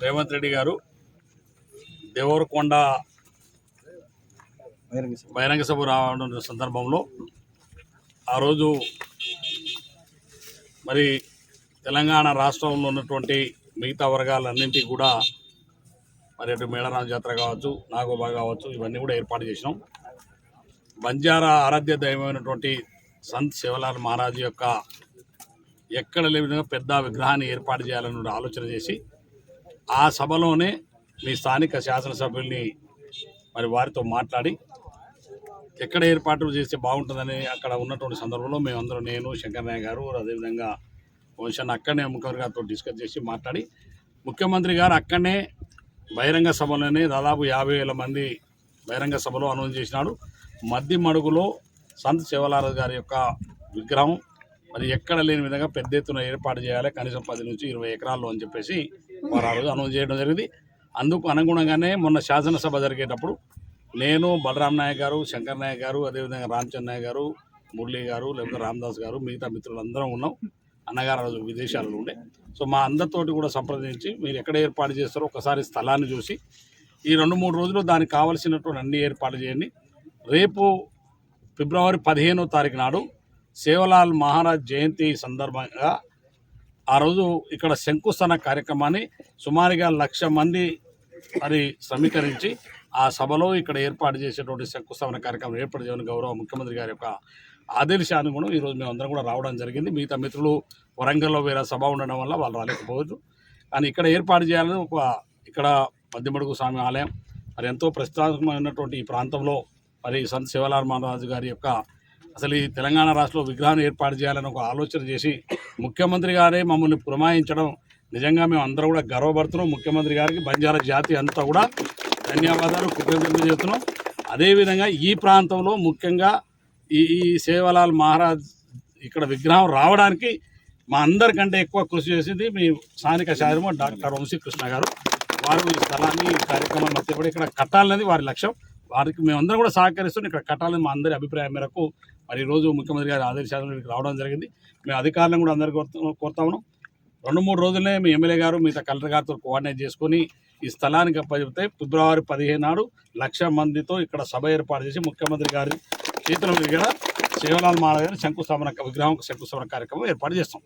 రేవంత్ రెడ్డి గారు దేవరకొండ బహిరంగ సభ రావడం సందర్భంలో ఆ రోజు మరి తెలంగాణ రాష్ట్రంలో ఉన్నటువంటి మిగతా వర్గాలన్నింటికి కూడా మరి అటు మేళరాజు జాతర కావచ్చు నాగోబా కావచ్చు ఇవన్నీ కూడా ఏర్పాటు చేసినాం. బంజారా ఆరాధ్య దైవమైనటువంటి సంత్ శివలాల్ మహారాజు యొక్క ఎక్కడ లేని విధంగా పెద్ద విగ్రహాన్ని ఏర్పాటు చేయాలని ఆలోచన చేసి ఆ సభలోనే మీ స్థానిక శాసనసభ్యుల్ని మరి వారితో మాట్లాడి ఎక్కడ ఏర్పాట్లు చేస్తే బాగుంటుందని అక్కడ ఉన్నటువంటి సందర్భంలో మేమందరం నేను శంకర్ గారు అదేవిధంగా వంశాన్ని అక్కడనే ముఖ్యమంత్రి గారితో డిస్కస్ చేసి మాట్లాడి ముఖ్యమంత్రి గారు అక్కడనే బహిరంగ సభలోనే దాదాపు యాభై వేల మంది బహిరంగ సభలో అనౌన్స్ చేసినాడు. మద్ది మడుగులో సంత్ శివలారాజు గారి యొక్క విగ్రహం మరి ఎక్కడ లేని విధంగా పెద్ద ఎత్తున ఏర్పాటు చేయాలి కనీసం పది నుంచి ఇరవై ఎకరాల్లో అని చెప్పేసి వారు ఆ రోజు అనౌన్స్ చేయడం జరిగింది. అందుకు అనుగుణంగానే మొన్న శాసనసభ జరిగేటప్పుడు నేను బలరాం నాయక్ గారు శంకర్ నాయక్ గారు అదేవిధంగా రామచంద్ర నాయక్ గారు మురళీ గారు లేకపోతే రామదాస్ గారు మిగతా మిత్రులు అందరం ఉన్నాం. అన్నగారు రోజు విదేశాలలో ఉండే. సో మా అందరితోటి కూడా సంప్రదించి మీరు ఎక్కడ ఏర్పాటు చేస్తారో ఒకసారి స్థలాన్ని చూసి ఈ రెండు మూడు రోజులు దానికి కావలసినటువంటి అన్ని ఏర్పాట్లు చేయండి. రేపు ఫిబ్రవరి పదిహేనో తారీఖు నాడు సేవలాల్ మహారాజ్ జయంతి సందర్భంగా ఆ రోజు ఇక్కడ శంకుస్థాన కార్యక్రమాన్ని సుమారుగా లక్ష మంది మరి సమీకరించి ఆ సభలో ఇక్కడ ఏర్పాటు చేసేటువంటి శంకుస్థాపన కార్యక్రమం ఏర్పాటు చేయని గౌరవ ముఖ్యమంత్రి గారి యొక్క ఆదేశానుగుణం ఈరోజు మేము కూడా రావడం జరిగింది. మిగతా మిత్రులు వరంగల్లో వేరే సభ ఉండడం వల్ల వాళ్ళు రాలేకపోవచ్చు. కానీ ఇక్కడ ఏర్పాటు చేయాలని ఒక ఇక్కడ మధ్యమడుగు స్వామి ఆలయం మరి ఎంతో ప్రస్తుతమైనటువంటి ఈ ప్రాంతంలో మరి సంత్ శివలాల్ మహారాజు గారి యొక్క అసలు ఈ తెలంగాణ రాష్ట్రంలో విగ్రహాన్ని ఏర్పాటు చేయాలని ఒక ఆలోచన చేసి ముఖ్యమంత్రి గారే మమ్మల్ని పురమాయించడం. నిజంగా మేము అందరూ కూడా గర్వపడుతున్నాం. ముఖ్యమంత్రి గారికి బంజారా జాతి అంతా కూడా ధన్యవాదాలు కృతజ్ఞతలు చేస్తున్నాం అదేవిధంగా ఈ ప్రాంతంలో ముఖ్యంగా ఈ ఈ సేవలాల్ మహారాజ్ ఇక్కడ విగ్రహం రావడానికి మా అందరికంటే ఎక్కువ కృషి చేసింది మీ స్థానిక శాసనం డాక్టర్ వంశీకృష్ణ గారు. వారు ఈ స్థలాన్ని ఈ కార్యక్రమాన్ని మధ్యపడి ఇక్కడ కట్టాలనేది వారి లక్ష్యం. వారికి మేమందరం కూడా సహకరిస్తూ ఇక్కడ కట్టాలని మా అందరి అభిప్రాయం మేరకు మరి ఈరోజు ముఖ్యమంత్రి గారి ఆదేశాలను ఇక్కడికి రావడం జరిగింది. మేము అధికారులను కూడా అందరికీ కోరుతా ఉన్నాం. రెండు మూడు రోజులనే మీ ఎమ్మెల్యే గారు మిగతా కలెక్టర్ గారితో కోఆర్డినేట్ చేసుకొని ఈ స్థలానికి అప్పచెప్తే ఫిబ్రవరి పదిహేను నాడు లక్ష మందితో ఇక్కడ సభ ఏర్పాటు చేసి ముఖ్యమంత్రి గారి చేతుల మీద శివలాల్ మాల గారి శంకుస్థాపన విగ్రహం శంకుస్థాపన కార్యక్రమం ఏర్పాటు చేస్తాం.